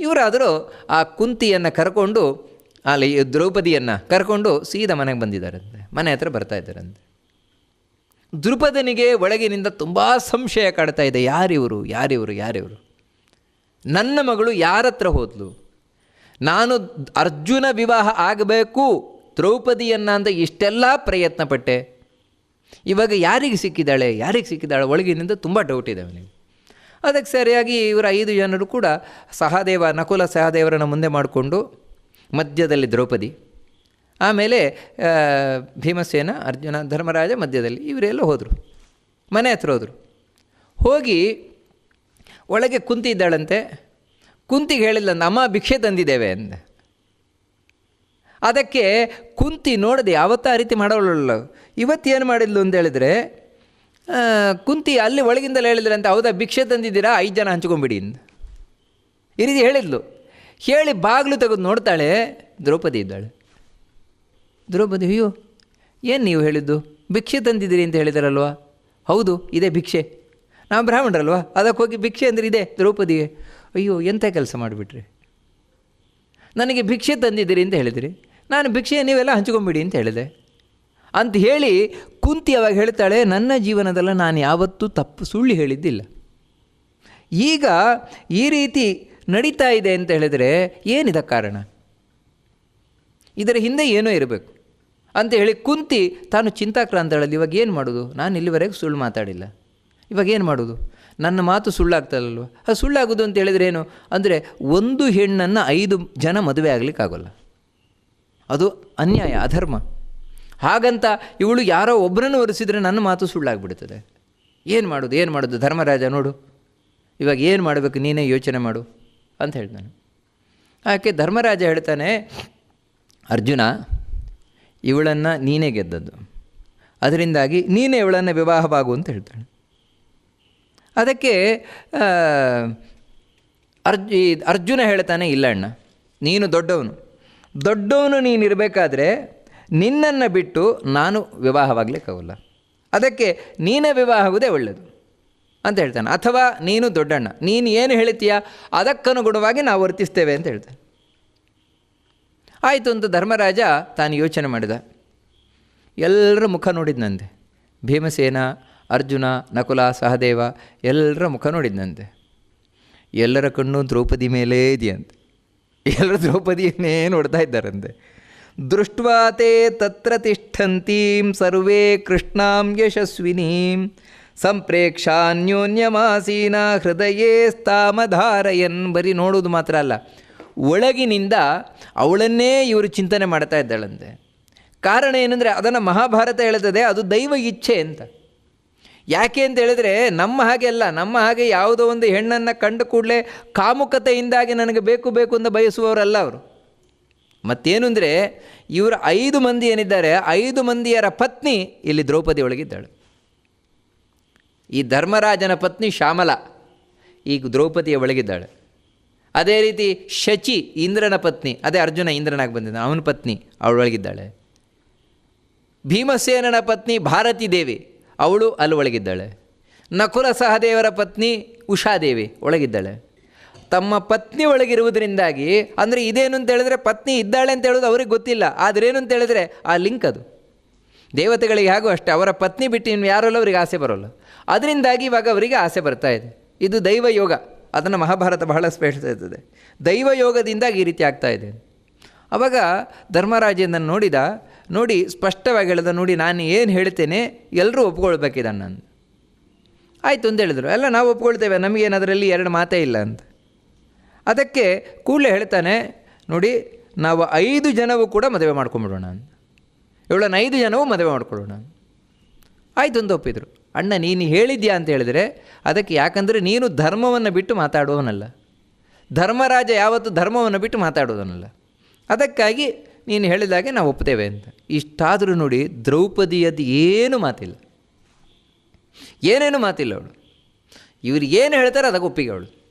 ಇವರಾದರೂ ಆ ಕುಂತಿಯನ್ನು ಕರ್ಕೊಂಡು, ಅಲ್ಲಿ ದ್ರೌಪದಿಯನ್ನು ಕರ್ಕೊಂಡು ಸೀದಾ ಮನೆಗೆ ಬಂದಿದ್ದಾರಂತೆ. ಮನೆ ಹತ್ರ ಬರ್ತಾ ಇದ್ದಾರಂತೆ. ದ್ರುಪದನಿಗೆ ಒಳಗಿನಿಂದ ತುಂಬ ಸಂಶಯ ಕಾಡ್ತಾ ಇದೆ. ಯಾರಿವರು? ಯಾರಿವರು? ಯಾರಿವರು? ನನ್ನ ಮಗಳು ಯಾರ ಹತ್ರ ಹೋದ್ಲು? ನಾನು ಅರ್ಜುನ ವಿವಾಹ ಆಗಬೇಕು, ದ್ರೌಪದಿಯನ್ನ ಅಂತ ಇಷ್ಟೆಲ್ಲ ಪ್ರಯತ್ನ ಪಟ್ಟೆ ಇವಾಗ ಯಾರಿಗೆ ಸಿಕ್ಕಿದ್ದಾಳೆ? ಯಾರಿಗೆ ಸಿಕ್ಕಿದ್ದಾಳೆ? ಒಳಗಿನಿಂದ ತುಂಬ ಡೌಟ್ ಇದೆ ಅವನಿಗೆ. ಅದಕ್ಕೆ ಸರಿಯಾಗಿ ಇವರ ಐದು ಜನರು ಕೂಡ ಸಹದೇವ ನಕುಲ ಸಹದೇವರನ್ನು ಮುಂದೆ ಮಾಡಿಕೊಂಡು ಮಧ್ಯದಲ್ಲಿ ದ್ರೌಪದಿ ಆಮೇಲೆ ಭೀಮಸೇನ ಅರ್ಜುನ ಧರ್ಮರಾಜ ಮಧ್ಯದಲ್ಲಿ ಇವರೆಲ್ಲ ಹೋದರು. ಮನೆ ಹತ್ರ ಹೋದರು. ಹೋಗಿ ಒಳಗೆ ಕುಂತಿ ಇದ್ದಾಳಂತೆ. ಕುಂತಿಗೆ ಹೇಳಿಲ್ಲ ನಮ್ಮ ಭಿಕ್ಷೆ ತಂದಿದ್ದೇವೆ ಅಂದ. ಅದಕ್ಕೆ ಕುಂತಿ ನೋಡದೆ ಯಾವತ್ತ ಆ ರೀತಿ ಮಾಡೋಳಲ್ಲ. ಇವತ್ತೇನು ಮಾಡಿದ್ಲು ಅಂತ ಹೇಳಿದರೆ ಆ, ಕುಂತಿ ಅಲ್ಲಿ ಒಳಗಿಂದಲೇ ಹೇಳಿದ್ರೆ ಅಂತ ಹೌದಾ, ಭಿಕ್ಷೆ ತಂದಿದ್ದೀರಾ? ಐದು ಜನ ಹಂಚ್ಕೊಂಬಿಡಿ ಈ ರೀತಿ ಹೇಳಿದ್ಲು. ಹೇಳಿ ಬಾಗಿಲು ತೆಗೆದು ನೋಡ್ತಾಳೆ, ದ್ರೌಪದಿ ಇದ್ದಾಳೆ. ದ್ರೌಪದಿ, ಅಯ್ಯೋ, ಏನು ನೀವು ಹೇಳಿದ್ದು? ಭಿಕ್ಷೆ ತಂದಿದ್ದೀರಿ ಅಂತ ಹೇಳಿದಾರಲ್ವಾ? ಹೌದು, ಇದೇ ಭಿಕ್ಷೆ. ನಾವು ಬ್ರಾಹ್ಮಣರಲ್ವಾ? ಅದಕ್ಕೆ ಹೋಗಿ ಭಿಕ್ಷೆ ಅಂದರೆ ಇದೆ ದ್ರೌಪದಿಗೆ. ಅಯ್ಯೋ ಎಂಥ ಕೆಲಸ ಮಾಡಿಬಿಟ್ರಿ? ನನಗೆ ಭಿಕ್ಷೆ ತಂದಿದ್ದೀರಿ ಅಂತ ಹೇಳಿದಿರಿ. ನಾನು ಭಿಕ್ಷೆ ನೀವೆಲ್ಲ ಹಂಚ್ಕೊಂಬಿಡಿ ಅಂತ ಹೇಳಿದೆ. ಅಂತ ಹೇಳಿ ಕುಂತಿ ಅವಾಗ ಹೇಳ್ತಾಳೆ, ನನ್ನ ಜೀವನದಲ್ಲಿ ನಾನು ಯಾವತ್ತೂ ತಪ್ಪು ಸುಳ್ಳು ಹೇಳಿದ್ದಿಲ್ಲ. ಈಗ ಈ ರೀತಿ ನಡೀತಾ ಇದೆ ಅಂತ ಹೇಳಿದರೆ ಏನಿದ ಕಾರಣ? ಇದರ ಹಿಂದೆ ಏನೋ ಇರಬೇಕು. ಅಂತ ಹೇಳಿ ಕುಂತಿ ತಾನು ಚಿಂತಾಕ್ರಾಂತಳಲ್ಲಿ, ಇವಾಗ ಏನು ಮಾಡೋದು? ನಾನು ಇಲ್ಲಿವರೆಗೆ ಸುಳ್ಳು ಮಾತಾಡಿಲ್ಲ. ಇವಾಗ ಏನು ಮಾಡೋದು? ನನ್ನ ಮಾತು ಸುಳ್ಳಾಗ್ತದಲ್ವ? ಅದು ಸುಳ್ಳಾಗೋದು ಅಂತ ಹೇಳಿದ್ರೆ ಏನು? ಅಂದರೆ ಒಂದು ಹೆಣ್ಣನ್ನು ಐದು ಜನ ಮದುವೆ ಆಗಲಿಕ್ಕಾಗೋಲ್ಲ. ಅದು ಅನ್ಯಾಯ, ಅಧರ್ಮ. ಹಾಗಂತ ಇವಳು ಯಾರೋ ಒಬ್ಬರನ್ನು ಒರೆಸಿದರೆ ನನ್ನ ಮಾತು ಸುಳ್ಳಾಗ್ಬಿಡ್ತದೆ. ಏನು ಮಾಡೋದು ಏನು ಮಾಡೋದು? ಧರ್ಮರಾಜ ನೋಡು. ಇವಾಗ ಏನು ಮಾಡಬೇಕು, ನೀನೇ ಯೋಚನೆ ಮಾಡು ಅಂತ ಹೇಳ್ತಾನೆ ಆಕೆ ಧರ್ಮರಾಜ ಹೇಳ್ತಾನೆ, ಅರ್ಜುನ, ಇವಳನ್ನು ನೀನೇ ಗೆದ್ದದ್ದು. ಅದರಿಂದಾಗಿ ನೀನೇ ಇವಳನ್ನು ವಿವಾಹವಾಗು ಅಂತ ಹೇಳ್ತಾಳೆ. ಅದಕ್ಕೆ ಅರ್ಜ್ ಅರ್ಜುನ ಹೇಳ್ತಾನೆ, ಇಲ್ಲ ಅಣ್ಣ, ನೀನು ದೊಡ್ಡವನು. ದೊಡ್ಡವನು ನೀನು ಇರಬೇಕಾದ್ರೆ ನಿನ್ನನ್ನು ಬಿಟ್ಟು ನಾನು ವಿವಾಹವಾಗಲಿಕ್ಕಾಗಲ್ಲ ಅದಕ್ಕೆ ನೀನೇ ವಿವಾಹ ಆಗುವುದೇ ಒಳ್ಳೆಯದು ಅಂತ ಹೇಳ್ತಾನೆ. ಅಥವಾ ನೀನು ದೊಡ್ಡಣ್ಣ, ನೀನು ಏನು ಹೇಳ್ತೀಯ ಅದಕ್ಕನುಗುಣವಾಗಿ ನಾವು ವರ್ತಿಸ್ತೇವೆ ಅಂತ ಹೇಳ್ತಾನೆ. ಆಯಿತು ಅಂತ ಧರ್ಮರಾಜ ತಾನು ಯೋಚನೆ ಮಾಡಿದ. ಎಲ್ಲರ ಮುಖ ನೋಡಿದ್ನಂತೆ ಭೀಮಸೇನ, ಅರ್ಜುನ, ನಕುಲ, ಸಹದೇವ ಎಲ್ಲರ ಮುಖ ನೋಡಿದ್ನಂತೆ ಎಲ್ಲರ ಕಣ್ಣು ದ್ರೌಪದಿ ಮೇಲೇ ಇದೆಯಂತೆ. ಎಲ್ಲರೂ ದ್ರೌಪದಿಯನ್ನೇ ನೋಡ್ತಾ ಇದ್ದಾರಂತೆ. ದೃಷ್ಟ್ವಾತೆ ತತ್ರ ತಿಷ್ಠಂತೀಂ ಸರ್ವೇ ಕೃಷ್ಣಾಂ ಯಶಸ್ವಿನೀಂ. ಸಂಪ್ರೇಕ್ಷಾನ್ಯೋನ್ಯಮಾಸೀನ ಹೃದಯೇ ಸ್ಥಾಮಧಾರಯನ್. ಬರೀ ನೋಡೋದು ಮಾತ್ರ ಅಲ್ಲ, ಒಳಗಿನಿಂದ ಅವಳನ್ನೇ ಇವರು ಚಿಂತನೆ ಮಾಡ್ತಾ ಇದ್ದಾಳಂತೆ. ಕಾರಣ ಏನಂದರೆ, ಅದನ್ನು ಮಹಾಭಾರತ ಹೇಳುತ್ತದೆ, ಅದು ದೈವ ಇಚ್ಛೆ ಅಂತ. ಯಾಕೆ ಅಂತ ಹೇಳಿದ್ರೆ, ನಮ್ಮ ಹಾಗೆ ಅಲ್ಲ, ನಮ್ಮ ಹಾಗೆ ಯಾವುದೋ ಒಂದು ಹೆಣ್ಣನ್ನು ಕಂಡು ಕೂಡಲೇ ಕಾಮುಕತೆಯಿಂದಾಗಿ ನನಗೆ ಬೇಕು ಬೇಕು ಅಂತ ಬಯಸುವವರಲ್ಲ ಅವರು. ಮತ್ತೇನು ಅಂದರೆ ಇವರು ಐದು ಮಂದಿ ಏನಿದ್ದಾರೆ, ಐದು ಮಂದಿಯರ ಪತ್ನಿ ಇಲ್ಲಿ ದ್ರೌಪದಿ ಒಳಗಿದ್ದಾಳೆ. ಈ ಧರ್ಮರಾಜನ ಪತ್ನಿ ಶ್ಯಾಮಲ ಈ ದ್ರೌಪದಿಯ ಒಳಗಿದ್ದಾಳೆ. ಅದೇ ರೀತಿ ಶಚಿ ಇಂದ್ರನ ಪತ್ನಿ, ಅದೇ ಅರ್ಜುನ ಇಂದ್ರನಾಗಿ ಬಂದಿದ್ದ ಅವನ ಪತ್ನಿ ಅವಳೊಳಗಿದ್ದಾಳೆ ಭೀಮಸೇನನ ಪತ್ನಿ ಭಾರತೀ ದೇವಿ ಅವಳು ಅಲ್ಲಿ ಒಳಗಿದ್ದಾಳೆ. ನಕುಲ ಸಹದೇವರ ಪತ್ನಿ ಉಷಾದೇವಿ ಒಳಗಿದ್ದಾಳೆ. ತಮ್ಮ ಪತ್ನಿ ಒಳಗಿರುವುದರಿಂದಾಗಿ, ಅಂದರೆ ಇದೇನು ಅಂತ ಹೇಳಿದ್ರೆ ಪತ್ನಿ ಇದ್ದಾಳೆ ಅಂತ ಹೇಳೋದು ಅವ್ರಿಗೆ ಗೊತ್ತಿಲ್ಲ, ಆದರೆ ಏನು ಅಂತ ಹೇಳಿದ್ರೆ ಆ ಲಿಂಕ್ ಅದು. ದೇವತೆಗಳಿಗೆ ಹಾಗೂ ಅಷ್ಟೇ, ಅವರ ಪತ್ನಿ ಬಿಟ್ಟು ಇನ್ನು ಯಾರಲ್ಲ ಅವರಿಗೆ ಆಸೆ ಬರೋಲ್ಲ. ಅದರಿಂದಾಗಿ ಇವಾಗ ಅವರಿಗೆ ಆಸೆ ಬರ್ತಾ ಇದೆ. ಇದು ದೈವ ಯೋಗ. ಅದನ್ನು ಮಹಾಭಾರತ ಬಹಳ ಸ್ಪೇಷಿಸುತ್ತದೆ. ದೈವ ಯೋಗದಿಂದಾಗಿ ಈ ರೀತಿ ಆಗ್ತಾ ಇದೆ. ಅವಾಗ ಧರ್ಮರಾಜನನ್ನು ನೋಡಿದ, ನೋಡಿ ಸ್ಪಷ್ಟವಾಗಿ ಹೇಳಿದ, ನೋಡಿ ನಾನು ಏನು ಹೇಳ್ತೇನೆ, ಎಲ್ಲರೂ ಒಪ್ಕೊಳ್ಬೇಕಿದ್ದಾನೆ ನಾನು ಆಯಿತು ಅಂತ ಹೇಳಿದರು. ಎಲ್ಲ ನಾವು ಒಪ್ಕೊಳ್ತೇವೆ ನಮಗೇನು ಅದರಲ್ಲಿ ಎರಡು ಮಾತೇ ಇಲ್ಲ ಅಂತ. ಅದಕ್ಕೆ ಕೂಡಲೇ ಹೇಳ್ತಾನೆ, ನೋಡಿ, ನಾವು ಐದು ಜನವೂ ಕೂಡ ಮದುವೆ ಮಾಡ್ಕೊಂಬಿಡೋಣ ಅಂತ. ಇವಳನ್ನು ಐದು ಜನವೂ ಮದುವೆ ಮಾಡ್ಕೊಳ್ಳೋಣ ಆಯಿತು ಅಂತ ಒಪ್ಪಿದರು. ಅಣ್ಣ, ನೀನು ಹೇಳಿದ್ಯಾ ಅಂತ ಹೇಳಿದರೆ, ಅದಕ್ಕೆ ಯಾಕಂದರೆ ನೀನು ಧರ್ಮವನ್ನು ಬಿಟ್ಟು ಮಾತಾಡುವವನಲ್ಲ ಧರ್ಮರಾಜ ಯಾವತ್ತು ಧರ್ಮವನ್ನು ಬಿಟ್ಟು ಮಾತಾಡೋದನ್ನಲ್ಲ ಅದಕ್ಕಾಗಿ ನೀನು ಹೇಳಿದಾಗೆ ನಾವು ಒಪ್ಪುತ್ತೇವೆ ಅಂತ. ಇಷ್ಟಾದರೂ ನೋಡಿ, ದ್ರೌಪದಿಯದ್ದು ಏನು ಮಾತಿಲ್ಲ. ಏನೇನು ಮಾತಿಲ್ಲ ಅವಳು. ಇವ್ರು ಏನು ಹೇಳ್ತಾರೆ ಅದಕ್ಕೆ ಒಪ್ಪಿಗೆ ಅವಳು.